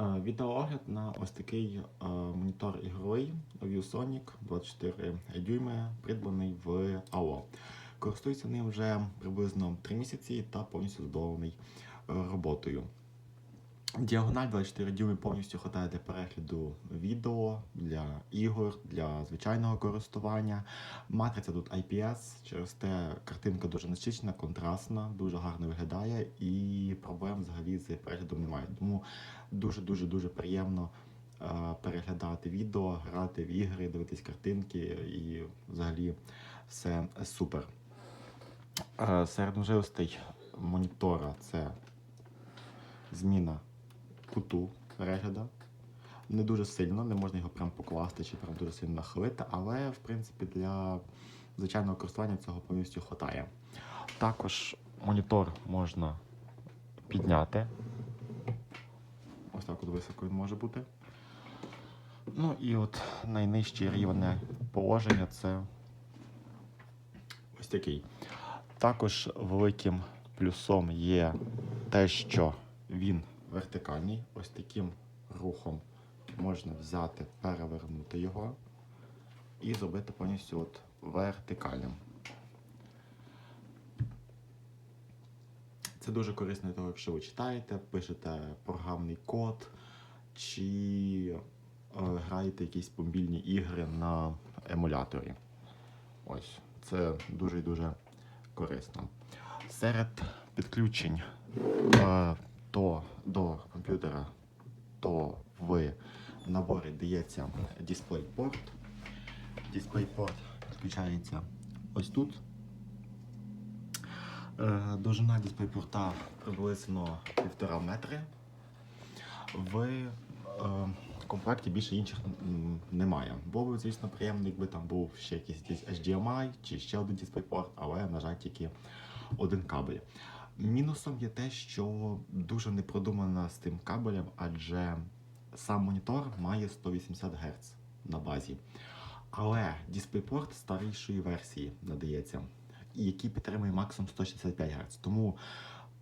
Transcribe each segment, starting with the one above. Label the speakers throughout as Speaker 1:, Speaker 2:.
Speaker 1: Відеоогляд на ось такий е, монітор ігровий ViewSonic 24 дюйми, придбаний в АО. Користуюся ним вже приблизно 3 місяці та повністю задоволений е, роботою. Діагональ 24 дюйми повністю хватає для перегляду відео, для ігор, для звичайного користування. Матриця тут IPS, через те картинка дуже насичена, контрастна, дуже гарно виглядає і проблем взагалі з переглядом немає. Тому дуже-дуже дуже приємно е, переглядати відео, грати в ігри, дивитись картинки і взагалі все супер. Е, Серед можливостей монітора це зміна куту перегляду. Не дуже сильно, не можна його прям покласти чи прям дуже сильно нахилити, але в принципі для звичайного користування цього повністю вистачає. Також монітор можна підняти. Ось так от високо він може бути. Ну і от найнижчий рівень положення це ось такий. Також великим плюсом є те, що він вертикальний. Ось таким рухом можна взяти, перевернути його і зробити повністю от вертикальним. Це дуже корисно для того, якщо ви читаєте, пишете програмний код чи е, граєте якісь мобільні ігри на емуляторі. Ось, це дуже дуже корисно. Серед підключень е, то до комп'ютера, то в наборі дається DisplayPort. DisplayPort підключається ось тут. Е, Довжина дисплейпорта приблизно 1,5 метри. В е, комплекті більше інших немає. Було б, звісно, приємно, якби там був ще якийсь HDMI чи ще один DisplayPort, але, на жаль, тільки один кабель. Мінусом є те, що дуже не продумано з тим кабелем, адже сам монітор має 180 Гц на базі. Але DisplayPort старішої версії надається, який підтримує максимум 165 Гц. Тому,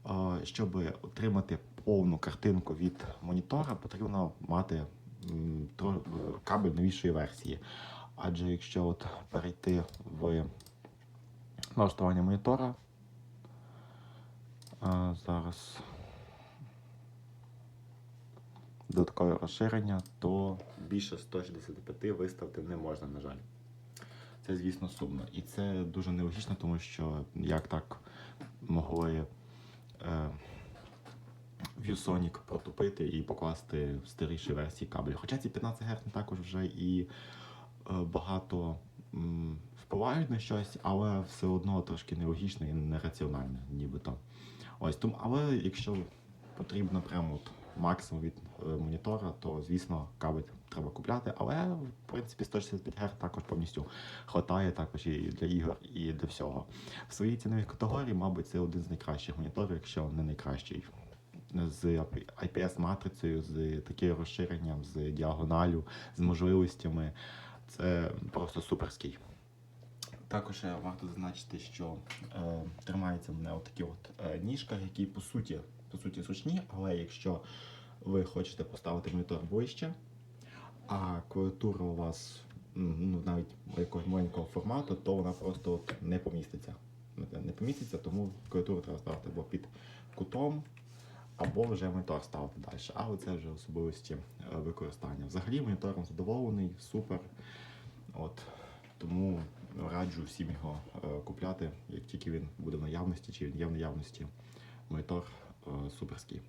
Speaker 1: е, щоб отримати повну картинку від монітора, потрібно мати кабель новішої версії. Адже якщо от перейти в налаштування монітора, а, зараз додаткове розширення, то більше 165 виставити не можна, на жаль. Це, звісно, сумно. І це дуже нелогічно, тому що як так могли е, ViewSonic протупити і покласти в старіші версії кабелю. Хоча ці 15 Гц також вже і е, багато м, впливають на щось, але все одно трошки нелогічно і нераціонально, нібито. Ось тому, але якщо потрібно прямо от максимум від е, монітора, то звісно кабель треба купляти. Але в принципі 165 Гц також повністю хватає також і для ігор, і для всього. В своїй ціновій категорії, мабуть, це один з найкращих моніторів, якщо не найкращий. З IPS-матрицею, з таким розширенням, з діагоналю, з можливостями. Це просто суперський. Також е, варто зазначити, що е, тримається на отаких от е, ніжках, які по суті, по суті зручні, але якщо ви хочете поставити монітор ближче, а клавіатура у вас ну, навіть якогось маленького формату, то вона просто от не поміститься. Не поміститься, тому клавіатуру треба ставити або під кутом, або вже монітор ставити далі. Але це вже особливості е, використання. Взагалі монітором задоволений, супер. От, тому раджу всім його е, купляти, як тільки він буде в наявності, чи він є в наявності. Монітор е, суперський.